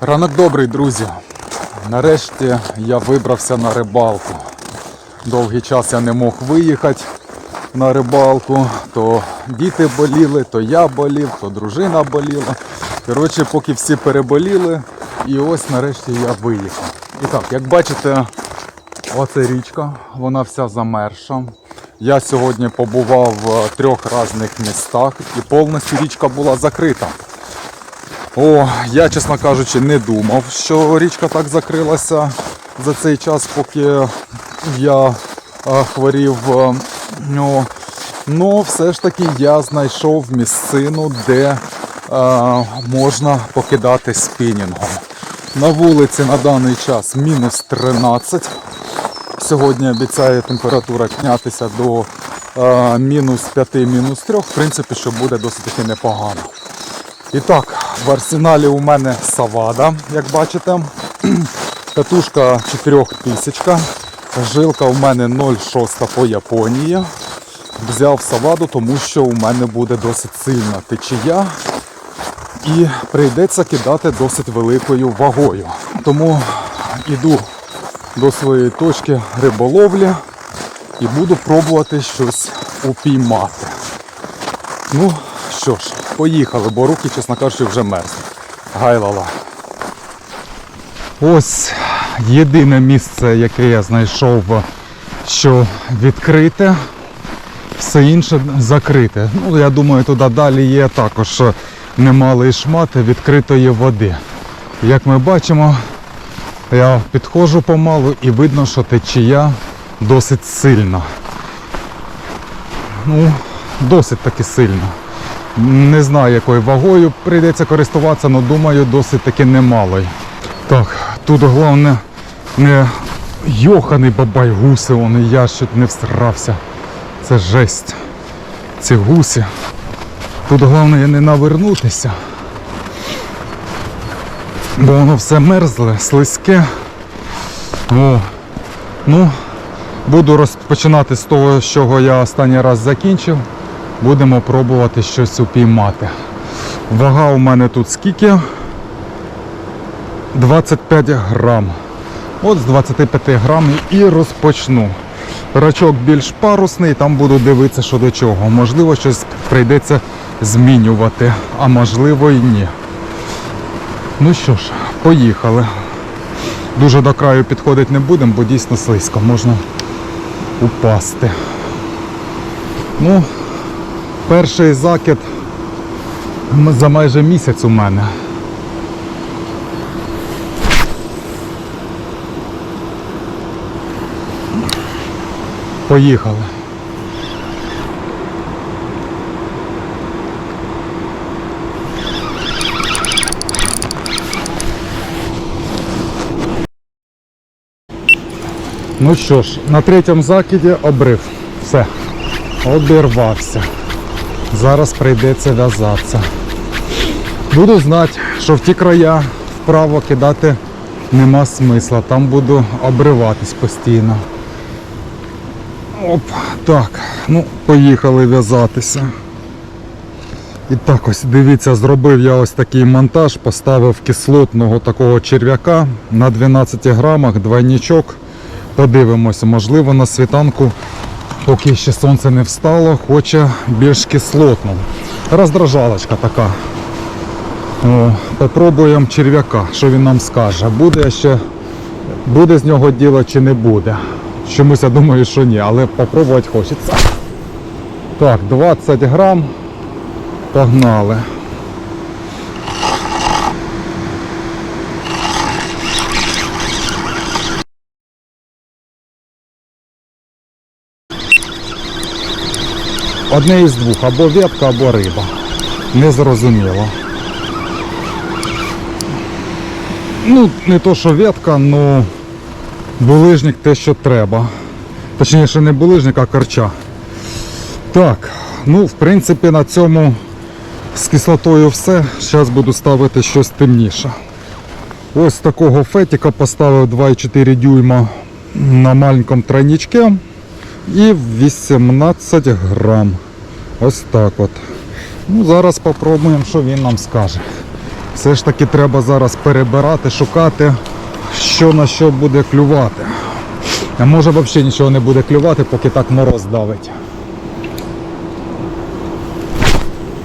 Ранок добрий, друзі. Нарешті я вибрався на рибалку. Довгий час я не мог виїхати на рибалку. То діти боліли, то я болів, то дружина боліла. Коротше, поки всі переболіли, і ось нарешті я виїхав. І так, як бачите, оце річка, вона вся замерша. Я сьогодні побував в трьох різних містах і повністю річка була закрита. О, я, чесно кажучи, не думав, що річка так закрилася за цей час, поки я е, хворів. е, Ну, ну, все ж таки я знайшов місцину, де е, можна покидати спінінгом. На вулиці на даний час мінус 13. Сьогодні обіцяє температура піднятися до е, мінус 5, мінус 3. В принципі, що буде досить таки непогано. І так, в арсеналі у мене Савада, як бачите. Катушка 4000, жилка у мене 0,6 по Японії. Взяв Саваду, тому що у мене буде досить сильна течія і прийдеться кидати досить великою вагою. Тому іду до своєї точки риболовлі і буду пробувати щось упіймати. Ну що ж, поїхали, бо руки, чесно кажучи, вже мерзнуть. Гайлала. Ось єдине місце, яке я знайшов, що відкрите, все інше закрите. Ну, я думаю, туди далі є також немалий шмат відкритої води. Як ми бачимо, я підходжу помалу і видно, що течія досить сильна. Ну, досить таки сильна. Не знаю, якою вагою прийдеться користуватися, але думаю, досить таки немалою. Так, тут головне не йоханий бабай гуси, он, я ще не всрався. Це жесть. Ці гусі. Тут головне не навернутися. Бо воно все мерзле, слизьке. О, ну, буду розпочинати з того, з чого я останній раз закінчив. Будемо пробувати щось упіймати. Вага у мене тут скільки? 25 грам. От з 25 грам і розпочну. Рачок більш парусний, там буду дивитися, що до чого. Можливо, щось прийдеться змінювати, а можливо і ні. Ну що ж, поїхали. Дуже до краю підходити не будемо, бо дійсно слизько, можна упасти. Ну, перший закид за майже місяць у мене. Поїхали. Ну що ж, на третьому закиді обрив. Все. Обірвався. Зараз прийдеться в'язатися. Буду знати, що в ті края вправо кидати нема смисла. Там буду обриватись постійно. Оп, так, ну, поїхали в'язатися. І так ось, дивіться, зробив я ось такий монтаж, поставив кислотного такого черв'яка на 12 грамах, двойничок. Подивимося, можливо на світанку, поки ще сонце не встало, хоче більш кислотну. Роздражалочка така. Попробуємо черв'яка, що він нам скаже. Буде ще, буде з нього діло чи не буде. Чомусь я думаю, що ні, але попробувати хочеться. Так, 20 грам. Погнали. Одне із двох, або ветка, або риба. Незрозуміло. Ну, не то, що ветка, але булижник те, що треба. Точніше, не булижник, а корча. Так, ну, в принципі, на цьому з кислотою все. Зараз буду ставити щось темніше. Ось такого фетика поставив 2,4 дюйма на маленькому тройничке і 18 грам. Ось так от. Ну, зараз спробуємо, що він нам скаже. Все ж таки треба зараз перебирати, шукати, що на що буде клювати. А може взагалі нічого не буде клювати, поки так мороз давить.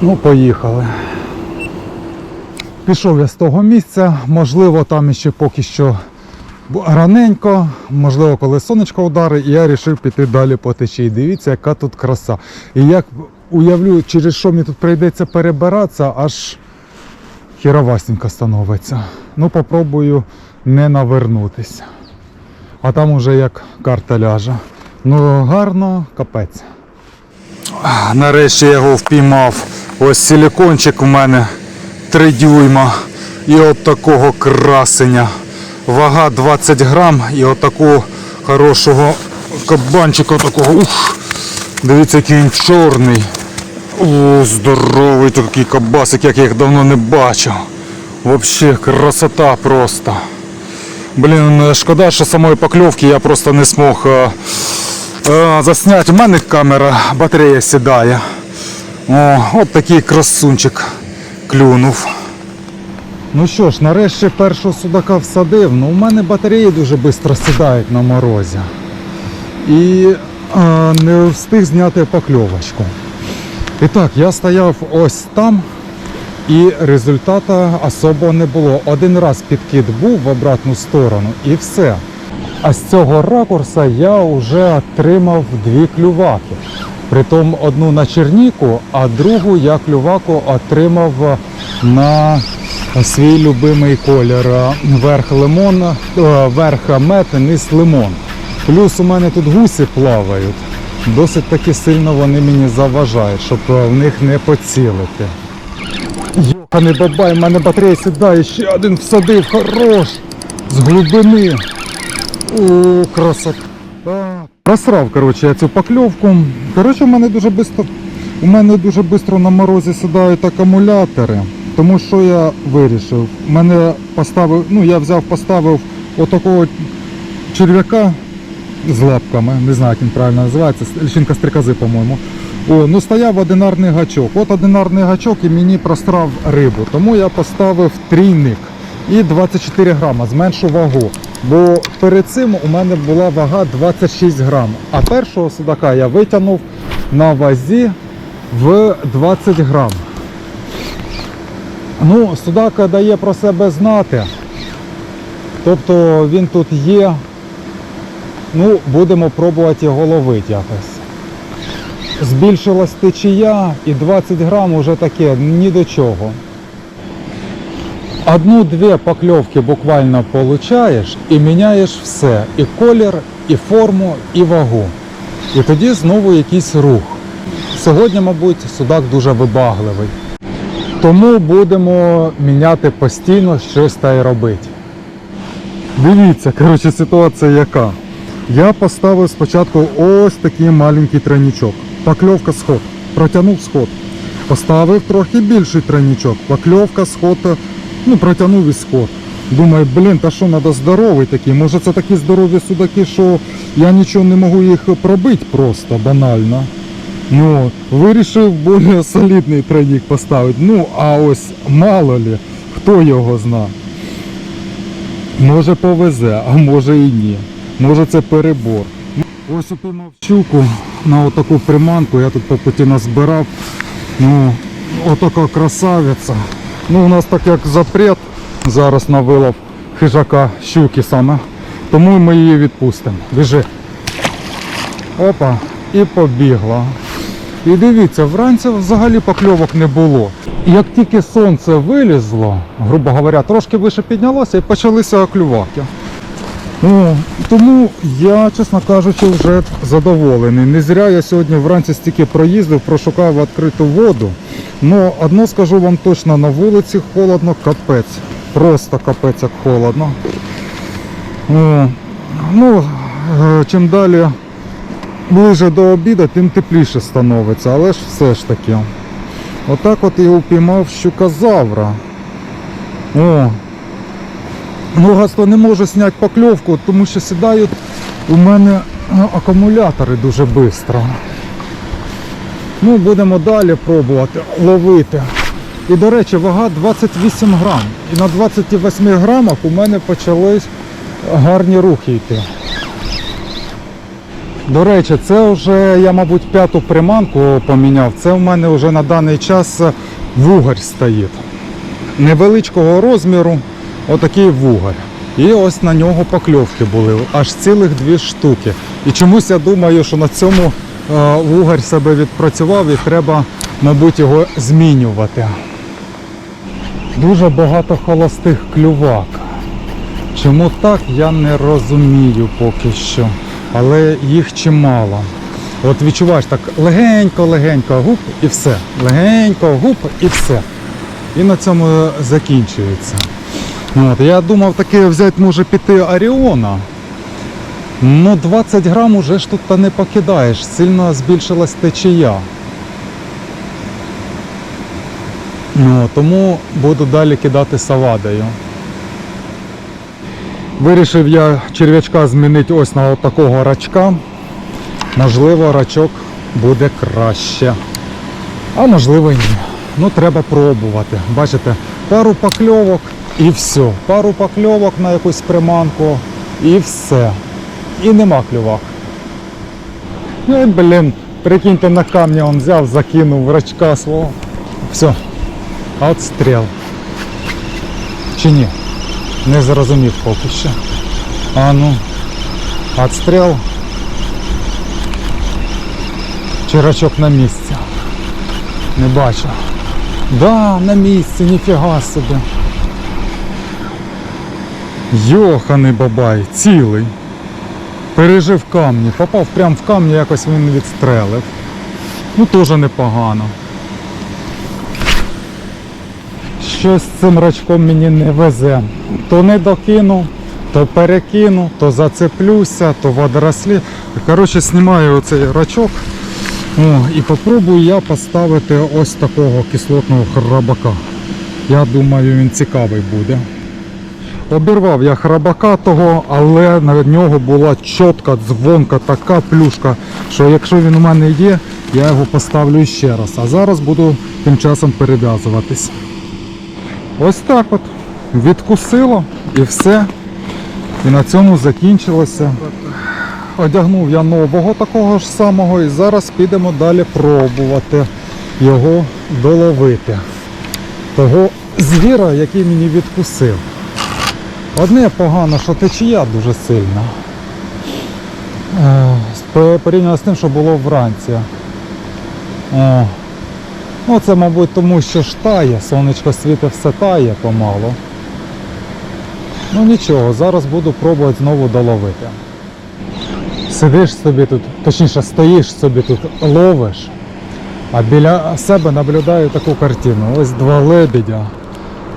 Ну, поїхали. Пішов я з того місця, можливо, там ще поки що бу- раненько, можливо, коли сонечко ударить, і я вирішив піти далі по течії. Дивіться, яка тут краса. І як уявлю, через що мені тут прийдеться перебиратися, аж хіровасненько становиться. Ну, попробую не навернутися. А там уже як карта ляже. Ну, гарно, капець. Нарешті я його впіймав. Ось силікончик у мене 3 дюйма. І от такого красення. Вага 20 грам і от такого хорошого кабанчика такого. Ух! Дивіться, який він чорний. О, здоровий такий кабасик, як я їх давно не бачив. Взагалі красота просто. Блін, шкода, що самої покльовки я просто не змог е, е, засняти. У мене камера, батарея сідає. О, от такий красунчик клюнув. Ну що ж, нарешті першого судака всадив. Ну, у мене батареї дуже швидко сідають на морозі. І е, не встиг зняти покльовочку. І так, я стояв ось там, і результату особо не було. Один раз підкид був в обратну сторону і все. А з цього ракурса я вже отримав дві клюваки. Притом одну на черніку, а другу я клюваку отримав на свій любимий колір. Верх лимон, верх мед, низ лимон. Плюс у мене тут гусі плавають. Досить таки сильно вони мені заважають, щоб в них не поцілити. Йоханий бабай, в мене батарея сідає, ще один всадив, хорош! З глибини. О, красота. Просрав, коротше, я цю покльовку. Коротше, у мене дуже швидко, у мене дуже швидко на морозі сідають акумулятори. Тому що я вирішив. Мене поставив, ну я взяв, поставив отакого черв'яка з лапками, не знаю, як він правильно називається, лічинка стрікози, по-моєму. О, ну стояв одинарний гачок. От одинарний гачок і мені прострав рибу. Тому я поставив трійник і 24 грама, зменшу вагу. Бо перед цим у мене була вага 26 грам. А першого судака я витягнув на вазі в 20 грам. Ну, судак дає про себе знати. Тобто він тут є. Ну, будемо пробувати його ловити якось. Збільшилась течія і 20 грам уже таке ні до чого. Одну-дві покльовки буквально получаєш і міняєш все. І колір, і форму, і вагу. І тоді знову якийсь рух. Сьогодні, мабуть, судак дуже вибагливий. Тому будемо міняти постійно щось та й робити. Дивіться, коротше, ситуація яка. Я поставив спочатку ось такий маленький тройничок. Покльовка сход. Протягнув сход. Поставив трохи більший тройничок. Покльовка сход. Ну, протягнув і сход. Думаю, блін, та що треба здоровий такий. Може це такі здорові судаки, що я нічого не можу їх пробити просто банально. Ну, вирішив більш солідний тройник поставити. Ну, а ось мало ли, хто його зна. Може повезе, а може і ні. Може це перебор. Ось упіймав щуку на отаку приманку, я тут по путі назбирав. Ну, отака красавиця. Ну, у нас так як запрет зараз на вилов хижака щуки саме. Тому ми її відпустимо. Біжи. Опа, і побігла. І дивіться, вранці взагалі покльовок не було. Як тільки сонце вилізло, грубо говоря, трошки вище піднялося і почалися клюваки. Ну, тому я, чесно кажучи, вже задоволений. Не зря я сьогодні вранці стільки проїздив, прошукав відкриту воду. Ну, одно скажу вам точно, на вулиці холодно, капець. Просто капець як холодно. Ну, е, чим далі ближе до обіду, тим тепліше становиться, але ж все ж таки. Отак от і упіймав щукозавра. О, Ну, гасто не можу зняти покльовку, тому що сідають у мене е, акумулятори дуже швидко. Ну, будемо далі пробувати ловити. І, до речі, вага 28 грам. І на 28 грамах у мене почались гарні рухи йти. До речі, це вже я, мабуть, п'яту приманку поміняв. Це в мене вже на даний час вугар стоїть. Невеличкого розміру, отакий вугар. І ось на нього покльовки були, аж цілих дві штуки. І чомусь я думаю, що на цьому е, вугар себе відпрацював і треба, мабуть, його змінювати. Дуже багато холостих клювак. Чому так, я не розумію поки що. Але їх чимало. От відчуваєш так легенько-легенько гуп і все. Легенько гуп і все. І на цьому закінчується. От, я думав таки взяти, може піти Оріона. Ну 20 грам уже ж тут та не покидаєш, сильно збільшилась течія. Ну, тому буду далі кидати савадою. Вирішив я черв'ячка змінити ось на от такого рачка. Можливо, рачок буде краще. А можливо ні. Ну треба пробувати. Бачите, пару покльовок і все. Пару покльовок на якусь приманку і все. І нема клювак. Ну, і блін, прикиньте, на камні он взяв, закинув рачка свого. Все. Отстріл. Чи ні? Не зрозумів поки що. А ну. Отстріл. Чирачок на місці? Не бачу. Да, на місці, ніфіга собі. Йоханий бабай, цілий. Пережив камні. Попав прямо в камні, якось він відстрелив. Ну теж непогано. Щось з цим рачком мені не везе. То не докину, то перекину, то зацеплюся, то водорослі. Коротше, знімаю оцей рачок. О, і попробую я поставити ось такого кислотного храбака. Я думаю, він цікавий буде. Обірвав я храбака того, але на нього була чітка дзвонка, така плюшка, що якщо він у мене є, я його поставлю ще раз. А зараз буду тим часом перев'язуватись. Ось так от. Відкусило і все. І на цьому закінчилося. Одягнув я нового такого ж самого і зараз підемо далі пробувати його доловити. Того звіра, який мені відкусив. Одне погано, що течія дуже сильна. Е, Порівняно з тим, що було вранці. О. Ну це, мабуть, тому що ж тає, сонечко світить все тає помалу. Ну нічого, зараз буду пробувати знову доловити. Сидиш собі тут, точніше стоїш собі тут, ловиш, а біля себе наблюдаю таку картину. Ось два лебедя.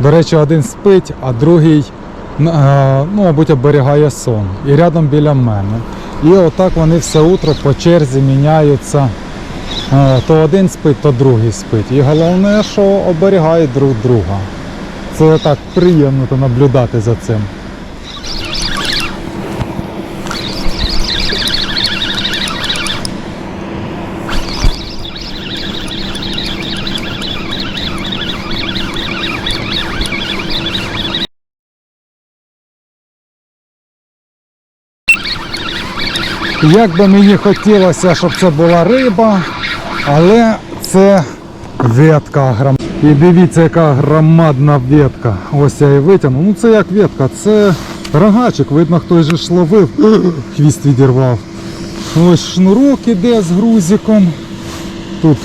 До речі, один спить, а другий, е, ну, мабуть, оберігає сон. І рядом біля мене. І отак вони все утро по черзі міняються. Е, То один спить, то другий спить. І головне, що оберігають друг друга. Це так приємно то наблюдати за цим. Як би мені хотілося, щоб це була риба, але це ветка гром. І дивіться, яка громадна ветка. Ось я і витягнув. Ну це як ветка, це рогачик, видно, хтось же ж ловив, хвіст відірвав. Ось шнурок іде з грузиком. Тут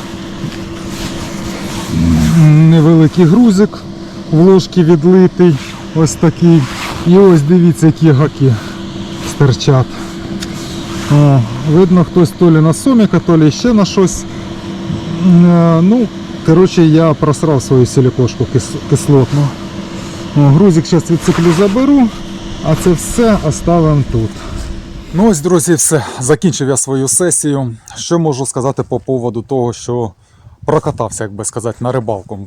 невеликий грузик в ложки відлитий, ось такий. І ось дивіться, які гаки стирчать. О, видно, хтось то лі на соміка, то лі ще на щось. Е, Ну, коротше, я просрав свою силікошку кис- кислотну. Грузик зараз відцеплю заберу, а це все оставимо тут. Ну ось, друзі, все. Закінчив я свою сесію. Що можу сказати по поводу того, що прокатався, як би сказати, на рибалку.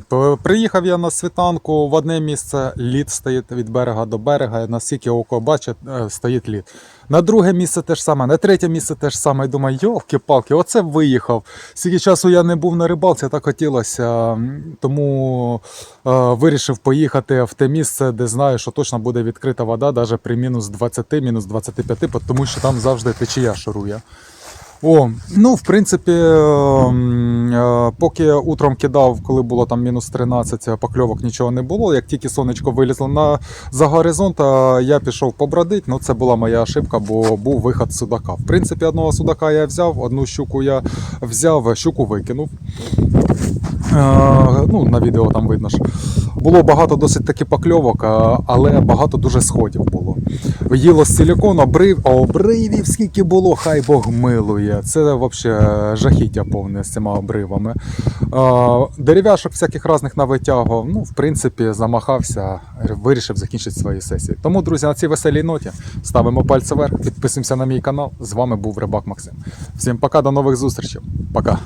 Приїхав я на світанку в одне місце, лід стоїть від берега до берега, наскільки око бачить, е, стоїть лід. На друге місце теж саме, на третє місце теж саме. І думаю, йолки-палки, оце виїхав. Скільки часу я не був на рибалці, так хотілося. Тому е, вирішив поїхати в те місце, де знаю, що точно буде відкрита вода, навіть при мінус 20, мінус 25, тому що там завжди течія шурує. О, ну в принципі, ем, е, поки утром кидав, коли було там мінус 13, покльовок нічого не було. Як тільки сонечко вилізло на за горизонт, е, я пішов побродить. Ну це була моя ошибка, бо був виход судака. В принципі, одного судака я взяв, одну щуку я взяв, щуку викинув. Е, ну, на відео там видно ж. Було багато досить таки покльовок, але багато дуже сходів було. Їло силікон, обрив, а обривів скільки було, хай Бог милує. Це взагалі жахіття повне з цими обривами. Е, Дерев'яшок всяких різних навитягував. Ну, в принципі, замахався, вирішив закінчити свої сесії. Тому, друзі, на цій веселій ноті ставимо пальці вверх, підписуємося на мій канал. З вами був Рибак Максим. Всім пока, до нових зустрічей. Пока.